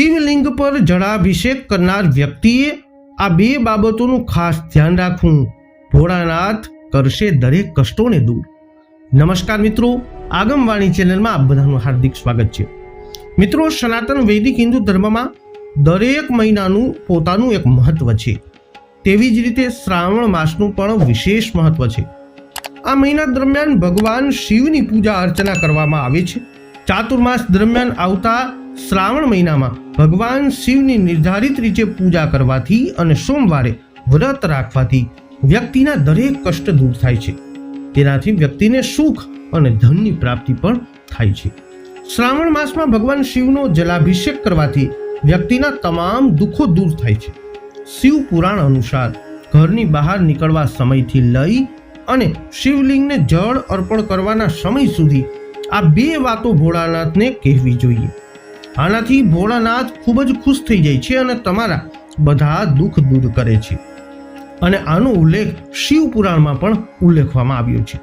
શિવલિંગ પર જળાભિષેક કરનાર વ્યક્તિએ આ બે બાબતોનું ખાસ ધ્યાન રાખવું. ભોળાનાથ કરશે દરેક કષ્ટોને દૂર. નમસ્કાર મિત્રો, આગમવાણી ચેનલમાં આપ બધાનું હાર્દિક સ્વાગત છે. મિત્રો, સનાતન વૈદિક હિન્દુ ધર્મમાં દરેક મહિનાનું પોતાનું એક મહત્વ છે. તેવી જ રીતે શ્રાવણ માસનું પણ વિશેષ મહત્વ છે. આ મહિના દરમિયાન ભગવાન શિવની પૂજા અર્ચના કરવામાં આવે છે. ચાતુર્માસ દરમિયાન આવતા શ્રાવણ મહિનામાં ભગવાન શિવની નિર્ધારિત રીતે પૂજા કરવાથી અને સોમવારે વ્રત રાખવાથી વ્યક્તિના દરેક કષ્ટ દૂર થાય છે. તેનાથી વ્યક્તિને સુખ અને ધનની પ્રાપ્તિ પણ થાય છે. શ્રાવણ માસમાં ભગવાન શિવનો જલાભિષેક કરવાથી વ્યક્તિના તમામ દુઃખો દૂર થાય છે. શિવ પુરાણ અનુસાર ઘરની બહાર નીકળવા સમયથી લઈ અને શિવલિંગને જળ અર્પણ કરવાના સમય સુધી આ બે વાતો ભોળાનાથને કહેવી જોઈએ. આનાથી ભોળાનાથ ખૂબ જ ખુશ થઈ જાય છે અને તમારા બધા દુઃખ દૂર કરે છે. અને આનો ઉલ્લેખ શિવ પુરાણમાં પણ ઉલ્લેખવામાં આવ્યો છે.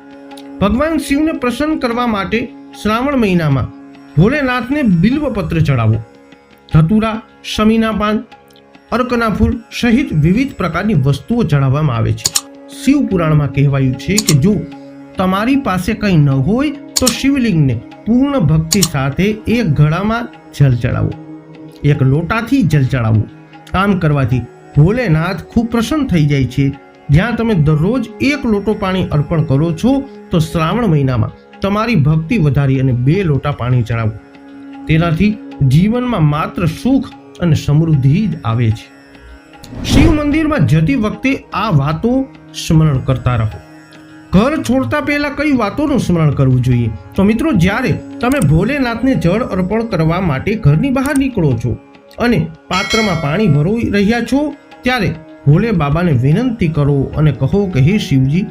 ભગવાન શિવને પ્રસન્ન કરવા માટે શ્રાવણ મહિનામાં ભોલેનાથને બિલ્વપત્ર ચડાવો. ધતુરા શમીના પાન અર્કના ફૂલ સહિત વિવિધ પ્રકારની વસ્તુઓ ચડાવવામાં આવે છે. શિવ પુરાણમાં કહેવાયું છે કે જો તમારી પાસે કંઈ ન હોય તો શિવલિંગને પૂર્ણ ભક્તિ સાથે એક ઘડામાં જલ ચડાવો. એક લોટાથી જલ ચડાવો. આમ કરવાથી ભોલેનાથ ખૂબ પ્રસન્ન થઈ જાય છે. જ્યાં તમે દરરોજ એક લોટો પાણી અર્પણ કરો છો, તો શ્રાવણ મહિનામાં તમારી ભક્તિ વધારી અને બે લોટા પાણી ચડાવો. તેનાથી જીવનમાં માત્ર સુખ અને સમૃદ્ધિ જ આવે છે. શિવ મંદિરમાં જતી વખતે આ વાતો સ્મરણ કરતા રહો. ઘર છોડતા પહેલા કઈ વાતોનું સ્મરણ કરવું જોઈએ? તો મિત્રો, જ્યારે તમે ભોલેનાથને જળ અર્પણ કરવા માટે ઘરની બહાર નીકળો છો અને પાત્રમાં પાણી ભરોઈ રહ્યા છો, ત્યારે ભોલે બાબાને વિનંતી કરો અને કહો કે, હે શિવજી,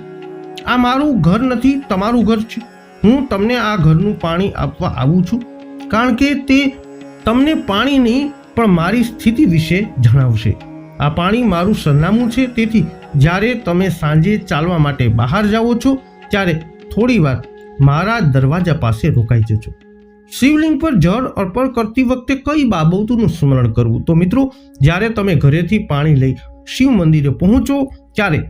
આ મારું ઘર નથી, તમારું ઘર છે. હું તમને આ ઘરનું પાણી આપવા આવું છું. કારણ કે તે તમને પાણીની પણ મારી સ્થિતિ વિશે જણાવશે. આ પાણી મારું સરનામું છે. તેથી જ્યારે તમે સાંજે ચાલવા માટે બહાર જાઓ છો, ત્યારે થોડી વાર મારા દરવાજા પાસે રોકાઈ જજો. શિવલિંગ પર જળ અર્પણ કરતી વખતે કઈ બાબતોનું સ્મરણ કરવું? તો મિત્રો, જ્યારે તમે ઘરેથી પાણી લઈ શિવ મંદિરે પહોંચો, ત્યારે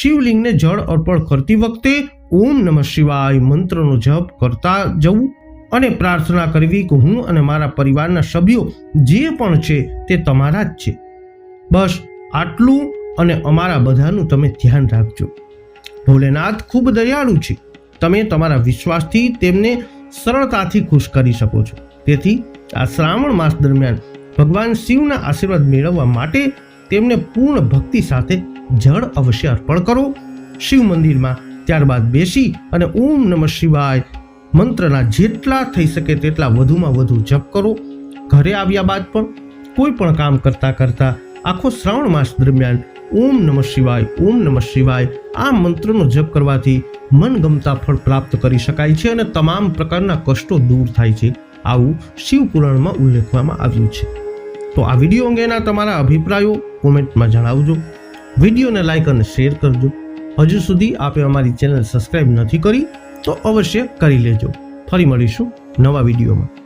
શિવલિંગને જળ અર્પણ કરતી વખતે ઓમ નમઃ શિવાય મંત્રનો જપ કરતા જવું અને પ્રાર્થના કરવી કે હું અને મારા પરિવારના સભ્યો જે પણ છે તે તમારા જ છે. બસ આટલું અને અમારા બધાનું તમે ધ્યાન રાખજો. ભોલેનાથ ખૂબ દયાળુ છે. તમે તમારા વિશ્વાસથી તેમને સરળતાથી ખુશ કરી શકો છો. તેથી આ શ્રાવણ માસ દરમિયાન ભગવાન શિવના આશીર્વાદ મેળવવા માટે તેમને પૂર્ણ ભક્તિ સાથે જળ અવશ્ય અર્પણ કરો. શિવ મંદિરમાં ત્યારબાદ બેસી અને ઓમ નમઃ શિવાય મંત્રના જેટલા થઈ શકે તેટલા વધુમાં વધુ જપ કરો. ઘરે આવ્યા બાદ પણ કોઈ પણ કામ કરતાં કરતા આખો શ્રાવણ માસ દરમિયાન ઓમ નમઃ શિવાય, ઓમ નમઃ શિવાય આ મંત્રનો જપ કરવાથી મનગમતા ફળ પ્રાપ્ત કરી શકાય છે અને તમામ પ્રકારના કષ્ટો દૂર થાય છે. આવું શિવ પુરાણમાં ઉલ્લેખવામાં આવ્યું છે. તો આ વીડિયો અંગેના તમારા અભિપ્રાયો કોમેન્ટમાં જણાવજો. વિડીયોને લાઇક અને શેર કરજો. હજુ સુધી આપે અમારી ચેનલ સબસ્ક્રાઇબ નથી કરી તો અવશ્ય કરી લેજો. ફરી મળીશું નવા વિડીયોમાં.